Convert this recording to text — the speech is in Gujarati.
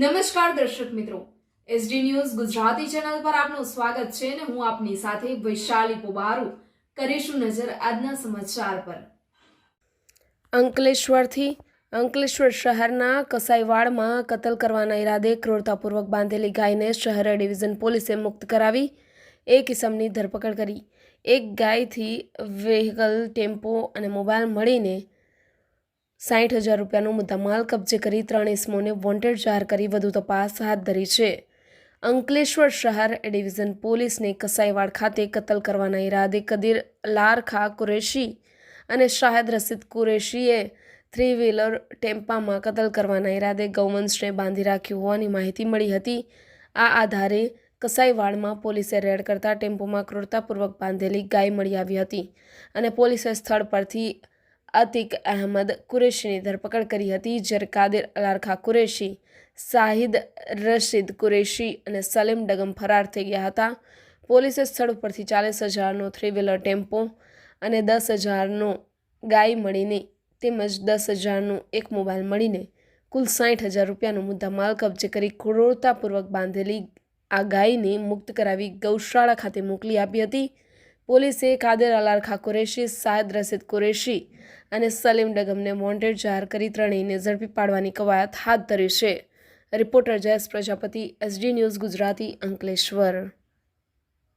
નમસ્કાર દર્શક મિત્રો. એસડી ન્યૂઝ ગુજરાતી ચેનલ પર આપનું સ્વાગત છે અને હું આપની સાથે વૈશાલી પોબારુ કરીશું નજર આજના સમાચાર પર. અંકલેશ્વરથી, અંકલેશ્વર શહેરના કસાઈવાડમાં કતલ કરવાના ઈરાદે ક્રૂરતાપૂર્વક બાંધેલી ગાયને શહેર ડિવિઝન પોલીસે મુક્ત કરાવી. એ કિસમની ધરપકડ કરી. એક ગાયથી વ્હીકલ, ટેમ્પો અને મોબાઈલ મળીને સાઠ હજાર રૂપિયાનો મુદ્દામાલ કબજે કરી ત્રણ ઇસમોને વોન્ટેડ જાહેર કરી વધુ તપાસ હાથ ધરી છે. અંકલેશ્વર શહેર ડિવિઝન પોલીસને કસાઈવાડ ખાતે કતલ કરવાના ઈરાદે કદીર, લારખા, કુરેશી અને શાહેદ રસીદ કુરેશીએ થ્રી વ્હીલર ટેમ્પામાં કતલ કરવાના ઈરાદે ગૌવંશને બાંધી રાખ્યું હોવાની માહિતી મળી હતી. આ આધારે કસાઈવાડમાં પોલીસે રેડ કરતા ટેમ્પોમાં ક્રૂરતાપૂર્વક બાંધેલી ગાય મળી આવી હતી અને પોલીસે સ્થળ પરથી અતિક અહેમદ કુરેશીની ધરપકડ કરી હતી, જ્યારે કાદિર અલારખા કુરેશી શાહિદ રશીદ કુરેશી અને સલીમ ડગમ ફરાર થઈ ગયા હતા. પોલીસે સ્થળ પરથી ચાલીસ હજારનો થ્રી વ્હીલર ટેમ્પો અને દસ હજારનો ગાય મળીને તેમજ દસ હજારનો એક મોબાઈલ મળીને કુલ સાઠ હજાર રૂપિયાનો મુદ્દા માલ કબજે કરી ક્રૂરતાપૂર્વક બાંધેલી આ ગાયને મુક્ત કરાવી ગૌશાળા ખાતે મોકલી આપી હતી. પોલીસે કાદર અલારખા કુરેશી સાયદ રસીદ કુરેશી અને સલીમ ડગમને વોન્ટેડ જાહેર કરી ત્રણેયને ઝડપી પાડવાની કવાયત હાથ ધરી છે. Reporter Jayesh Prajapati, SD news Gujarati Ankleshwar.